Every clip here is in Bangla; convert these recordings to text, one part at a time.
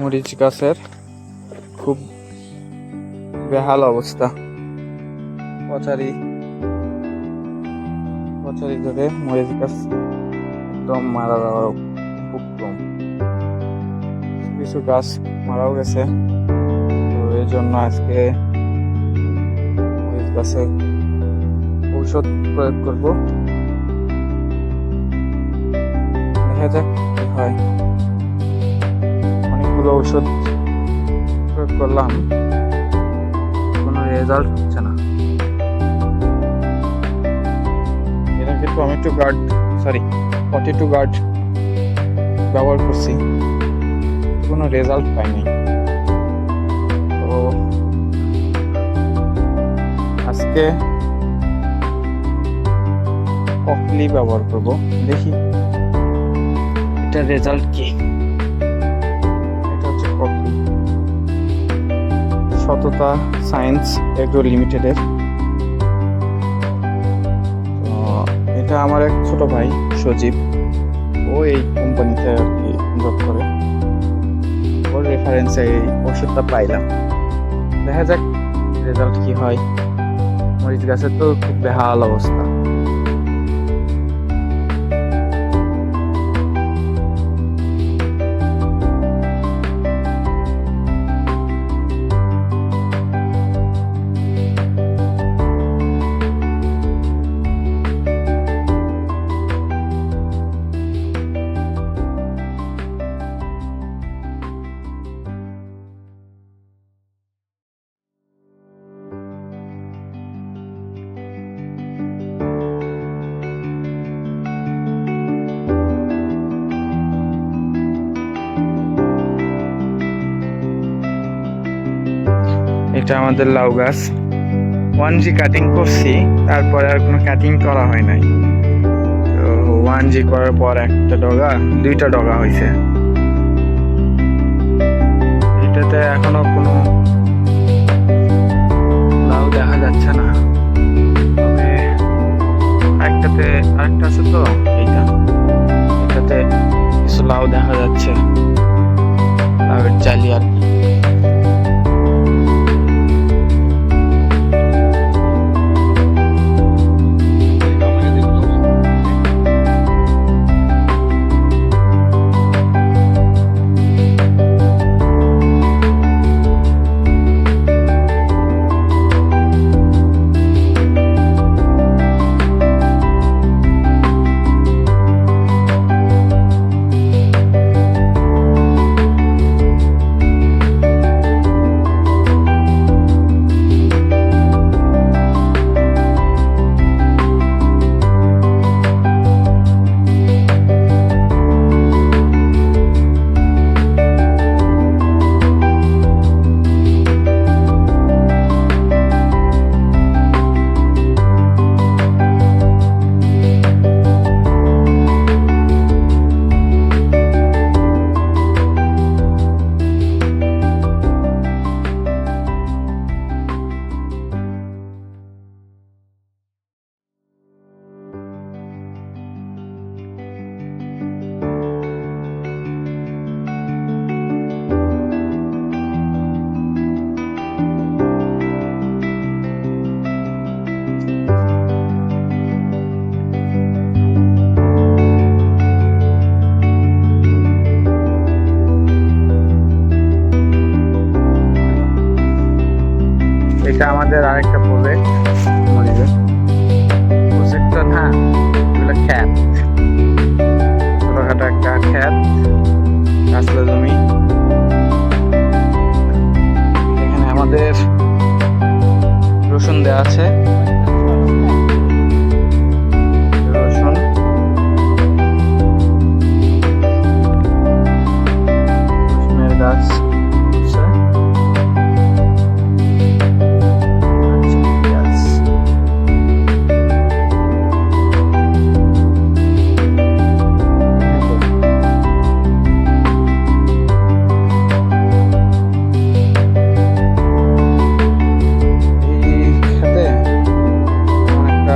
মরিচ গাছের খুব বেহাল অবস্থা। পচারি পচারি ধরে মরিচ গাছ একদম মারা যাওয়ার উপক্রম কিছু গাছ মারাও গেছে। তো এই জন্য আজকে মরিচ গাছে ঔষধ প্রয়োগ করব। দেখা যাক হয়। অনেকগুলো ঔষধ প্রয়োগ করলাম কোনো রেজাল্ট হচ্ছে না। এর আগে tomato guard sorry potato guard ব্যবহার করছি। কোনো রেজাল্ট পাইনি। তো আজকে ককলি ব্যবহার করব। দেখি। এটার রেজাল্ট কি? এটা সততা সায়েন্স এগ্রো লিমিটেডের। এটা আমার এক ছোট ভাই, সজীব। ও এই কোম্পানিতে আর কি জব করে। ওর রেফারেন্সে এই ওষুধটা পাইলাম। দেখা যাক রেজাল্ট কি হয়। মরিচ গাছের তো খুব বেহাল অবস্থা। এটা আমাদের লাউ গাছ। ওয়ান জি কাটিং করছি, তারপরে আর কোনো কাটিং করা হয় নাই। তো ওয়ান জি করার পর একটা ডগা, দুইটা ডগা হয়েছে এটাতে এখনও কোনো লাউ দেখা যাচ্ছে না। একটাতে আরেকটা আছে তো, এইটা। এটাতে কিছু লাউ দেখা যাচ্ছে। লাউয়ের জালি আর কি আমাদের আরেকটা প্রজেক্ট মরিচের প্রজেক্টটা না, এগুলো খ্যাত। ছোটখাটো একটা খ্যাত। গাছলা জমি। এখানে আমাদের রসুন দেওয়া আছে।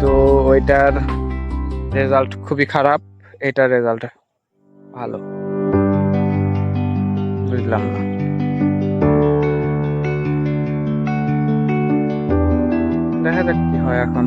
তো ওইটার রেজাল্ট খুবই খারাপ। এটার রেজাল্ট ভালো। বুঝলাম না। দেখা যাক কি হয় এখন।